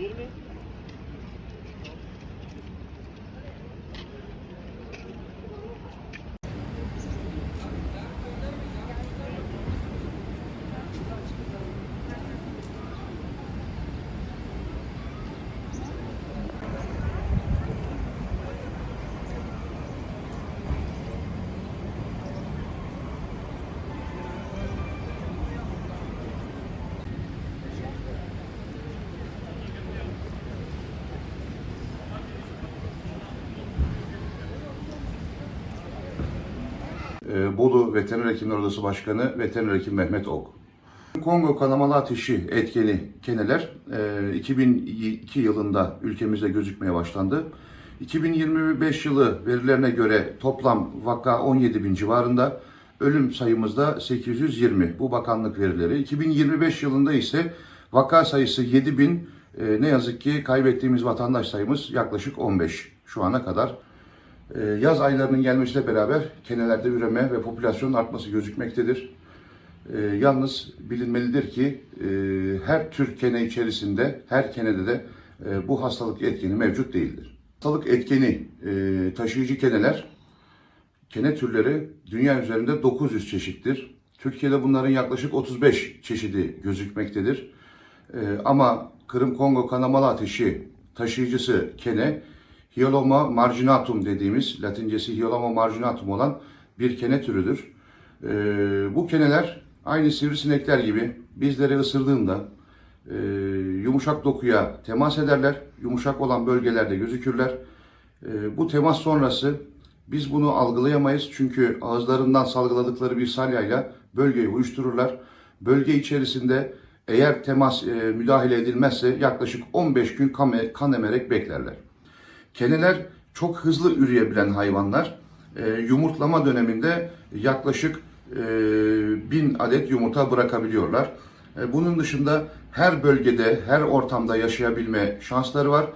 20 e, Bolu Veteriner Hekimler Odası Başkanı Veteriner Hekim Mehmet Ok. Kongo kanamalı ateşi etkeni keneler e, 2002 yılında ülkemizde gözükmeye başlandı. 2025 yılı verilerine göre toplam vaka 17 bin civarında, ölüm sayımız da 820 bu bakanlık verileri. 2025 yılında ise vaka sayısı 7 bin, e, ne yazık ki kaybettiğimiz vatandaş sayımız yaklaşık 15 şu ana kadar. E, Yaz aylarının gelmesiyle beraber kenelerde üreme ve popülasyonun artması gözükmektedir. E, yalnız bilinmelidir ki e, her tür kene içerisinde, her kenede de e, bu hastalık etkeni mevcut değildir. Hastalık etkeni e, taşıyıcı keneler, kene türleri dünya üzerinde 900 çeşittir. Türkiye'de bunların yaklaşık 35 çeşidi gözükmektedir. E, ama Kırım Kongo kanamalı ateşi taşıyıcısı kene, Hyoloma marginatum dediğimiz, latincesi Hyoloma marginatum olan bir kene türüdür. E, bu keneler aynı sivrisinekler gibi bizleri ısırdığında e, yumuşak dokuya temas ederler. Yumuşak olan bölgelerde gözükürler. E, bu temas sonrası biz bunu algılayamayız çünkü ağızlarından salgıladıkları bir salyayla bölgeyi uyuştururlar. Bölge içerisinde eğer temas e, müdahale edilmezse yaklaşık 15 gün kan, kan emerek beklerler. Keneler çok hızlı üreyebilen hayvanlar. E, yumurtlama döneminde yaklaşık e, bin adet yumurta bırakabiliyorlar. E, bunun dışında her bölgede, her ortamda yaşayabilme şansları var.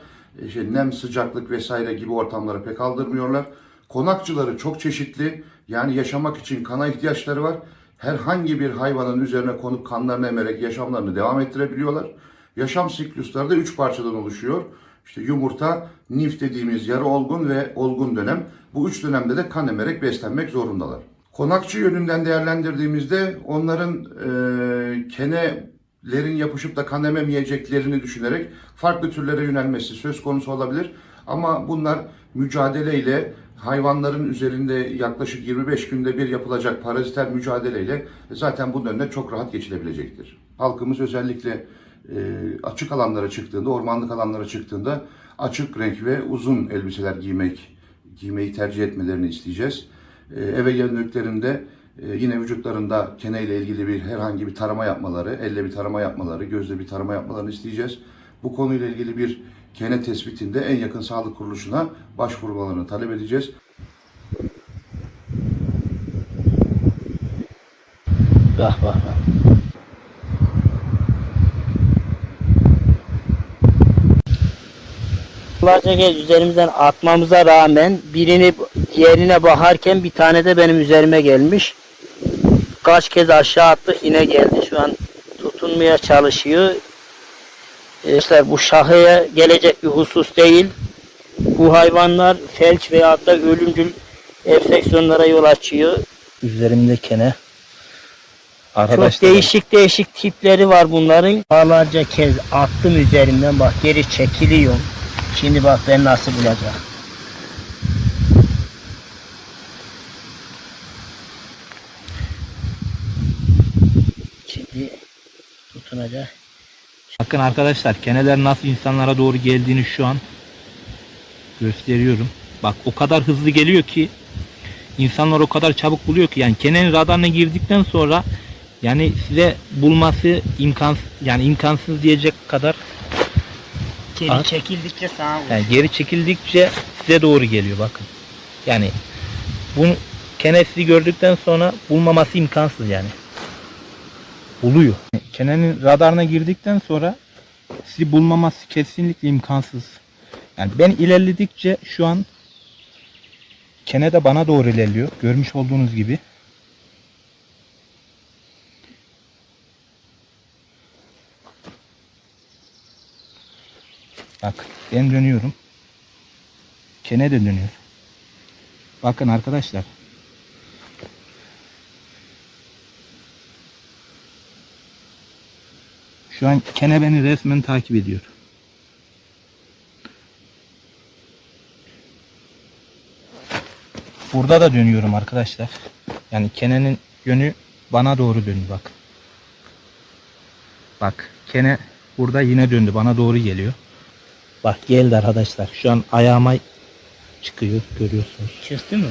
E, işte nem, sıcaklık vesaire gibi ortamları pek aldırmıyorlar. Konakçıları çok çeşitli. Yani yaşamak için kana ihtiyaçları var. Herhangi bir hayvanın üzerine konup kanlarını emerek yaşamlarını devam ettirebiliyorlar. Yaşam siklusları da üç parçadan oluşuyor. İşte yumurta, nif dediğimiz yarı olgun ve olgun dönem. Bu üç dönemde de kan emerek beslenmek zorundalar. Konakçı yönünden değerlendirdiğimizde onların e, kenelerin yapışıp da kan ememeyeceklerini düşünerek farklı türlere yönelmesi söz konusu olabilir. Ama bunlar mücadeleyle hayvanların üzerinde yaklaşık 25 günde bir yapılacak paraziter mücadeleyle zaten bunun önüne çok rahat geçilebilecektir. Halkımız özellikle açık alanlara çıktığında, ormanlık alanlara çıktığında açık renk ve uzun elbiseler giymek giymeyi tercih etmelerini isteyeceğiz. E, eve döndüklerinde e, yine vücutlarında keneyle ilgili bir herhangi bir tarama yapmaları, elle bir tarama yapmaları, gözle bir tarama yapmalarını isteyeceğiz. Bu konuyla ilgili bir kene tespitinde en yakın sağlık kuruluşuna başvurmalarını talep edeceğiz. Bak bak bak. Yıllarca kez üzerimizden atmamıza rağmen birini diğerine bakarken bir tane de benim üzerime gelmiş. Kaç kez aşağı attık yine geldi. Şu an tutunmaya çalışıyor. İşte bu şahıya gelecek bir husus değil. Bu hayvanlar felç veyahut da ölümcül enfeksiyonlara yol açıyor. Üzerimde kene. Çok değişik değişik tipleri var bunların. Defalarca kez attım üzerimden bak geri çekiliyorum. Şimdi bak ben nasıl bulacak. Şimdi tutunacak. Bakın arkadaşlar keneler nasıl insanlara doğru geldiğini şu an gösteriyorum. Bak o kadar hızlı geliyor ki insanlar o kadar çabuk buluyor ki yani kenenin radarına girdikten sonra yani size bulması imkansız yani imkansız diyecek kadar Geri At. çekildikçe sağa vur. yani geri çekildikçe size doğru geliyor bakın. Yani bunu kene sizi gördükten sonra bulmaması imkansız yani. Buluyor. Kenenin radarına girdikten sonra sizi bulmaması kesinlikle imkansız. Yani ben ilerledikçe şu an kene de bana doğru ilerliyor. Görmüş olduğunuz gibi. Bak ben dönüyorum. Kene de dönüyor. Bakın arkadaşlar. Şu an kene beni resmen takip ediyor. Burada da dönüyorum arkadaşlar. Yani kenenin yönü bana doğru döndü bak. Bak kene burada yine döndü bana doğru geliyor. Bak geldi arkadaşlar. Şu an ayağıma çıkıyor görüyorsunuz. Çıktı mı?